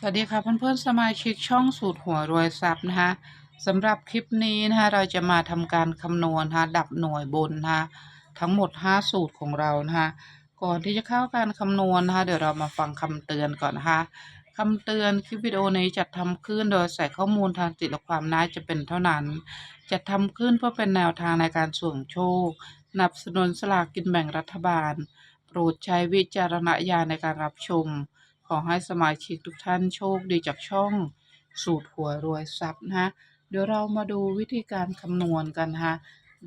สวัสดีค่ะเพื่อนๆสมาชิกช่องสูตรหัวรวยทรัพย์นะคะสำหรับคลิปนี้นะคะเราจะมาทำการคำนวณนะคะดับหน่วยบนนะคะทั้งหมด 5 สูตรของเรานะคะก่อนที่จะเข้าการคำนวณนะคะเดี๋ยวเรามาฟังคำเตือนก่อนนะคะคำเตือนคลิปวิดีโอนี้จัดทำขึ้นโดยใส่ข้อมูลทางจิตและความน่าจะเป็นเท่านั้นจะทำขึ้นเพื่อเป็นแนวทางในการส่วงโชคนับสนุนสลากกินแบ่งรัฐบาล โปรดใช้วิจารณญาณในการรับชม ขอให้สมาชิกทุกท่านโชคดีจากช่องสูตรหัวรวยทรัพย์นะฮะเดี๋ยวเรามาดูวิธีการคำนวณกันนะ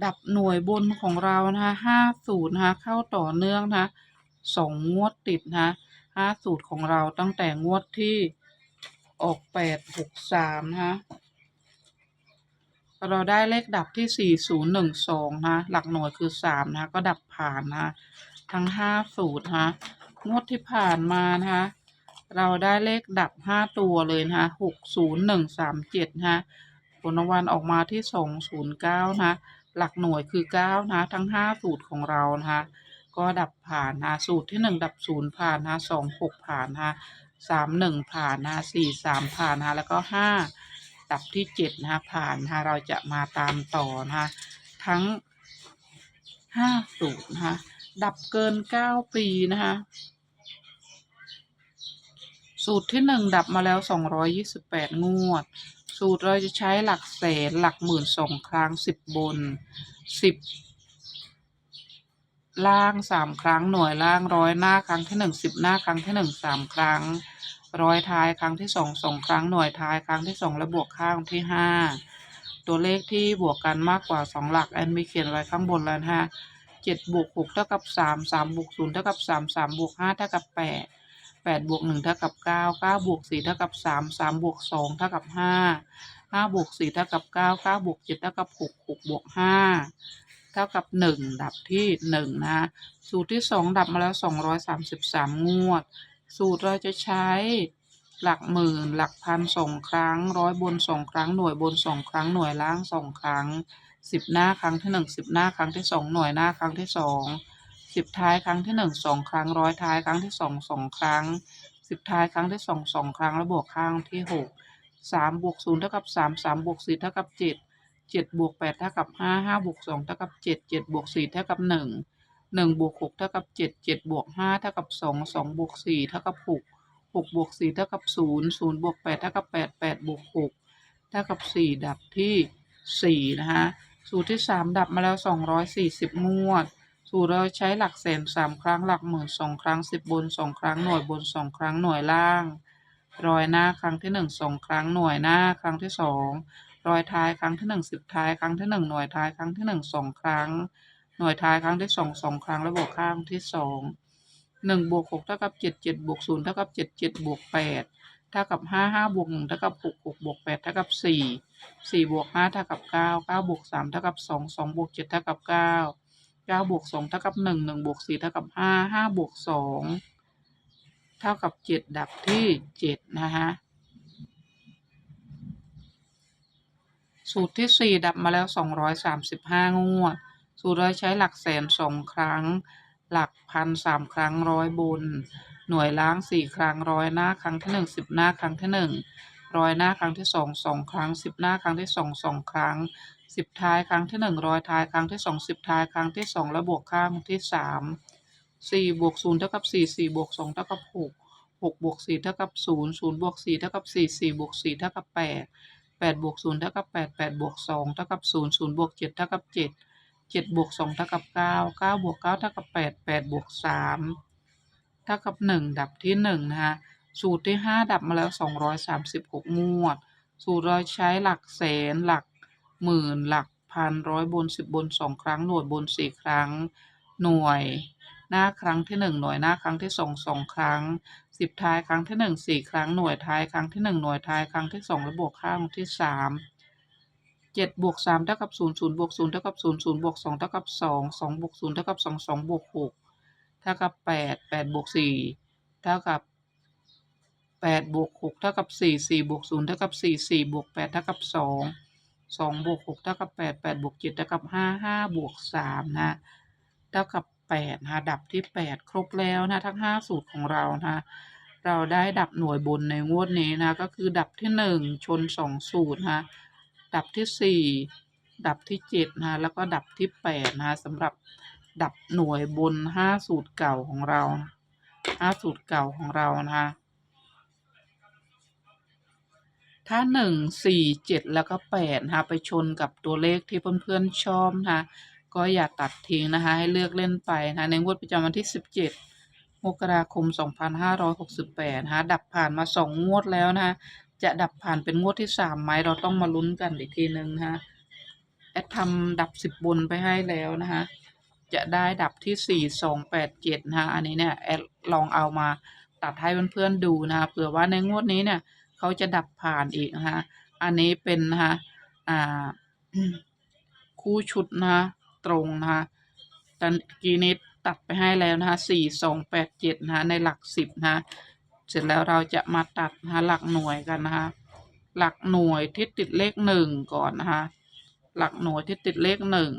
ดับหน่วยบนของเรานะคะห้าสูตรนะคะเข้าต่อเนื่องนะสองงวดติดนะห้าสูตรของเราตั้งแต่งวดที่ออกแปดหกสามนะคะเราได้เลขดับที่สี่ศูนย์หนึ่งสองนะ หลักหน่วยคือสามนะ ก็ดับผ่านนะ ทั้งห้าสูตรนะงวดที่ผ่านมานะคะ เราได้เลขดับห้าตัวเลยนะคะหกศูนย์หนึ่งสามเจ็ดนะผลรางวัลออกมาที่สองศูนย์เก้านะหลักหน่วยคือเก้านะทั้งห้าสูตรของเรานะคะก็ดับผ่านนะสูตรที่หนึ่งดับศูนย์ผ่านนะสองหกผ่านนะสามหนึ่งผ่านนะสี่สามผ่านนะแล้วก็ห้าดับที่เจ็ดนะผ่านนะคะเราจะมาตามต่อนะคะทั้งห้าสูตรนะคะดับเกินเก้าปีนะคะ สูตรที่หนึ่งดับมาแล้วสองร้อยยี่สิบแปดงวด สูตรเราจะใช้หลักแสนหลักหมื่นสองครั้งสิบบนสิบล่างสามครั้งหน่วยล่างร้อยหน้าครั้งที่หนึ่งสิบหน้าครั้งที่หนึ่งสามครั้ง ร้อยท้ายครั้งที่สองสองครั้งหน่วยท้ายครั้งที่สองและบวกข้างที่ห้าตัวเลขที่บวกกันมากกว่าสองหลักแอนมีเขียนไว้ข้างบนแล้วนะฮะเจ็ดบวกหกเท่ากับสามสามบวกศูนย์เท่ากับสามสามบวกห้าเท่ากับแปด แปดบวกหนึ่งเท่ากับเก้าเก้าบวกสี่เท่ากับสามสามบวกสองเท่ากับห้าห้าบวกสี่เท่ากับเก้าเก้าบวกเจ็ดเท่ากับหกหกบวกห้าเท่ากับหนึ่งดับที่หนึ่งนะ สูตรที่สองดับมาแล้วสองร้อยสามสิบสามงวด สูตรเราจะใช้หลักหมื่นหลักพันสองครั้ง ร้อยบนสองครั้งหน่วยบนสองครั้งหน่วยล่างสองครั้งสิบหน้าครั้งที่หนึ่งสิบหน้าครั้งที่สองหน่วยหน้าครั้งที่สอง สิบท้ายครั้งที่หนึ่งสองครั้งร้อยท้ายครั้งที่สองสองครั้งสิบท้ายครั้งที่สองสองครั้งแล้วบวกข้างที่หกสามบวกศูนย์เท่ากับสามสามบวกสี่เท่ากับเจ็ดเจ็ดบวกแปดเท่ากับห้าห้าบวกสองเท่ากับเจ็ดเจ็ดบวกสี่เท่ากับหนึ่งหนึ่งบวกหกเท่ากับเจ็ดเจ็ดบวกห้าเท่ากับสองสองบวกสี่เท่ากับหกหกบวกสี่เท่ากับศูนย์ศูนย์บวกแปดเท่ากับแปดแปดบวกหกเท่ากับสี่ดับที่สี่นะคะสูตรที่สามดับมาแล้วสองร้อยสี่สิบงวด สูตรเราใช้หลักแสนสามครั้งหลักหมื่นสองครั้งสิบบนสองครั้งหน่วยบนสองครั้งหน่วยล่าง รอยหน้าครั้งที่หนึ่งสองครั้งหน่วยหน้าครั้งที่สองรอยท้ายครั้งที่หนึ่งสิบท้ายครั้งที่หนึ่งหน่วยท้ายครั้งที่หนึ่งสองครั้ง หน่วยท้ายครั้งที่สองสองครั้งและบวกข้างที่สองหนึ่งบวกหกเท่ากับเจ็ดเจ็ดบวกศูนย์เท่ากับเจ็ดเจ็ดบวกแปดเท่ากับห้าห้าบวกหนึ่งเท่ากับหกหกบวกแปดเท่ากับสี่สี่บวกห้าเท่ากับเก้าเก้าบวกสามเท่ากับสองสองบวกเจ็ดเท่ากับเก้า ก้าบวกสองเท่ากับหนึ่งหนึ่งบวกสี่เท่ากับห้าห้าบวกสองเท่ากับเจ็ดดับที่เจ็ดนะฮะสูตรที่สี่ดับมาแล้วสองร้อยสามสิบห้างวด สูตรเราใช้หลักแสนสองครั้ง หลักพันสามครั้งร้อยบน หน่วยล้างสี่ครั้งร้อยหน้าครั้งที่หนึ่งสิบหน้าครั้งที่หนึ่งร้อยหน้าครั้งที่สองสองครั้งสิบหน้าครั้งที่สองสองครั้ง สิบท้ายครั้งที่หนึ่งร้อยท้ายครั้งที่สองสิบท้ายครั้งที่สองและบวกข้างที่สามสี่บวกศูนย์เท่ากับสี่สี่บวกสองเท่ากับหกหกบวกสี่เท่ากับศูนย์ศูนย์บวกสี่เท่ากับสี่สี่บวกสี่เท่ากับแปดแปดบวกศูนย์เท่ากับแปดแปดบวกสองเท่ากับศูนย์ศูนย์บวกเจ็ดเท่ากับเจ็ดเจ็ดบวกสองเท่ากับเก้าเก้าบวกเก้าเท่ากับแปดแปดบวกสามเท่ากับหนึ่งดับที่หนึ่งนะคะสูตรที่ห้าดับมาแล้วสองร้อยสามสิบหกงวด สูตรเราใช้หลักแสนหลัก หมื่นหลักพันร้อยบนสิบบนสองครั้ง หน่วยบนสี่ครั้ง หน่วยหน้าครั้งที่หนึ่งหน่วยหน้าครั้งที่สองสองครั้งสิบท้ายครั้งที่หนึ่งสี่ครั้งหน่วยท้ายครั้งที่หนึ่งหน่วยท้ายครั้งที่สองและบวกข้างที่สามเจ็ดบวกสามเท่ากับศูนย์ศูนย์บวกศูนย์เท่ากับศูนย์ศูนย์บวกสองเท่ากับสองสองบวกศูนย์เท่ากับสองสองบวกหกเท่ากับแปดแปดบวกสี่เท่ากับแปดบวกหกเท่ากับสี่สี่บวกศูนย์เท่ากับสี่สี่บวกแปดเท่ากับสอง สองบวกหกเท่ากับแปดแปดบวกเจ็ดเท่ากับห้าห้าบวกสามนะเท่ากับแปดนะดับที่แปดครบแล้วนะทั้งห้าสูตรของเรานะคะเราได้ดับหน่วยบนในงวดนี้นะก็คือดับที่หนึ่งชนสองสูตรนะดับที่สี่ดับที่เจ็ดนะแล้วก็ดับที่แปดนะสำหรับดับหน่วยบนห้าสูตรเก่าของเราห้าสูตรเก่าของเรานะคะ ถ้าหนึ่งสี่เจ็ดแล้วก็แปดนะคะไปชนกับตัวเลขที่เพื่อนๆชอบนะคะก็อย่าตัดทิ้งนะคะให้เลือกเล่นไปนะคะในงวดประจำวันที่สิบเจ็ดมกราคมสองพันห้าร้อยหกสิบแปดนะคะดับผ่านมาสองงวดแล้วนะคะจะดับผ่านเป็นงวดที่สามไหมเราต้องมาลุ้นกันอีกทีหนึ่งนะคะแอดทำดับสิบบนไปให้แล้วนะคะจะได้ดับที่สี่สองแปดเจ็ดนะคะอันนี้เนี่ยแอดลองเอามาตัดให้เพื่อนๆดูนะคะเผื่อว่าในงวดนี้เนี่ย เขาจะดับผ่านอีกนะคะอันนี้เป็นนะคะอ่าคู่ชุดนะคะตรงนะคะตอนกี้นี้ตัดไปให้แล้วนะคะสี่สองแปดเจ็ดนะคะในหลักสิบนะคะเสร็จแล้วเราจะมาตัดนะคะหลักหน่วยกันนะคะหลักหน่วยที่ติดเลขหนึ่งก่อนนะคะหลักหน่วยที่ติดเลขหนึ่ง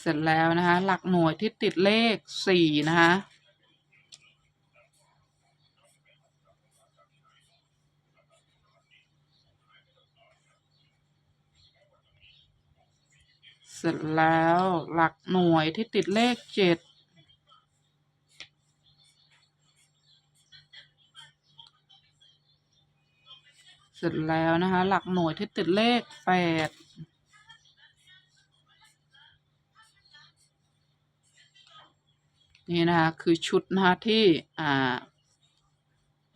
เสร็จแล้วนะคะ หลักหน่วยที่ติดเลขสี่นะคะเสร็จแล้วหลักหน่วยที่ติดเลขเจ็ดเสร็จแล้วนะคะ หลักหน่วยที่ติดเลขแปด นี่นะคะคือชุดนะคะที่อ่า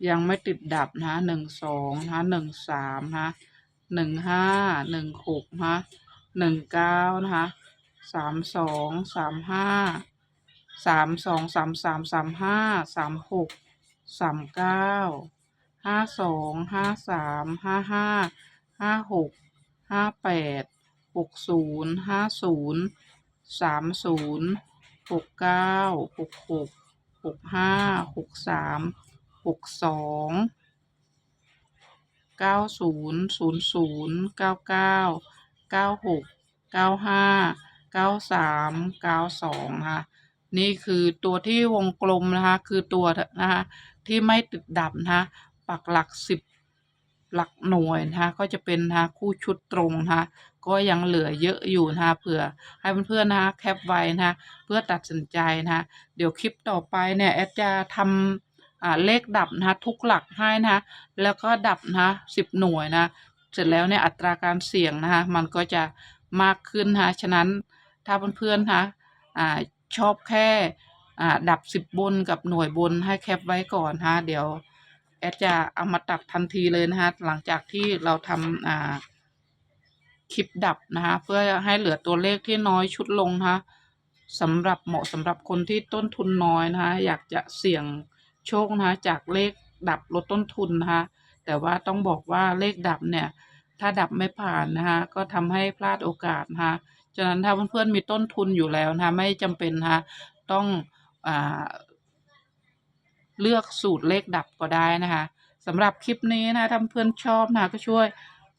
ยังไม่ติดดับนะคะหนึ่งสองนะคะหนึ่งสามนะคะหนึ่งห้าหนึ่งหกนะคะหนึ่งเก้านะคะสามสองสามห้าสามสองสามสามสามห้าสามหกสามเก้าห้าสองห้าสามห้าห้าห้าหกห้าแปดหกศูนย์ห้าศูนย์สามศูนย์ หกเก้าหกหกหกห้าหกสามหกสองเก้าศูนย์ศูนย์ศูนย์เก้าเก้าเก้าหกเก้าห้าเก้าสามเก้าสองนะคะนี่คือตัวที่วงกลมนะคะ คือตัวนะคะที่ไม่ติดดับนะคะปักหลักสิบหลักหน่วยนะคะก็จะเป็นนะคะคู่ชุดตรงนะคะ ก็ยังเหลือเยอะอยู่นะคะเผื่อให้เพื่อนๆนะคะแคปไว้นะคะเพื่อตัดสินใจนะคะเดี๋ยวคลิปต่อไปเนี่ยแอดจะทำเลขดับนะคะทุกหลักให้นะคะแล้วก็ดับนะคะสิบหน่วยนะเสร็จแล้วเนี่ยอัตราการเสี่ยงนะคะมันก็จะมากขึ้นนะคะฉะนั้นถ้าเพื่อนๆนะคะชอบแค่ดับสิบบนกับหน่วยบนให้แคปไว้ก่อนนะคะเดี๋ยวแอดจะเอามาตัดทันทีเลยนะคะหลังจากที่เราทำอ่า คลิปดับนะคะเพื่อให้เหลือตัวเลขที่น้อยชุดลงนะคะสำหรับเหมาะสำหรับคนที่ต้นทุนน้อยนะคะอยากจะเสี่ยงโชคนะคะจากเลขดับลดต้นทุนนะคะแต่ว่าต้องบอกว่าเลขดับเนี่ยถ้าดับไม่ผ่านนะคะก็ทำให้พลาดโอกาสนะคะฉะนั้นถ้าเพื่อนๆมีต้นทุนอยู่แล้วนะคะไม่จำเป็นนะคะต้องอเลือกสูตรเลขดับก็ได้นะคะสำหรับคลิปนี้นะถ้าเพื่อนชอบนะะก็ช่วย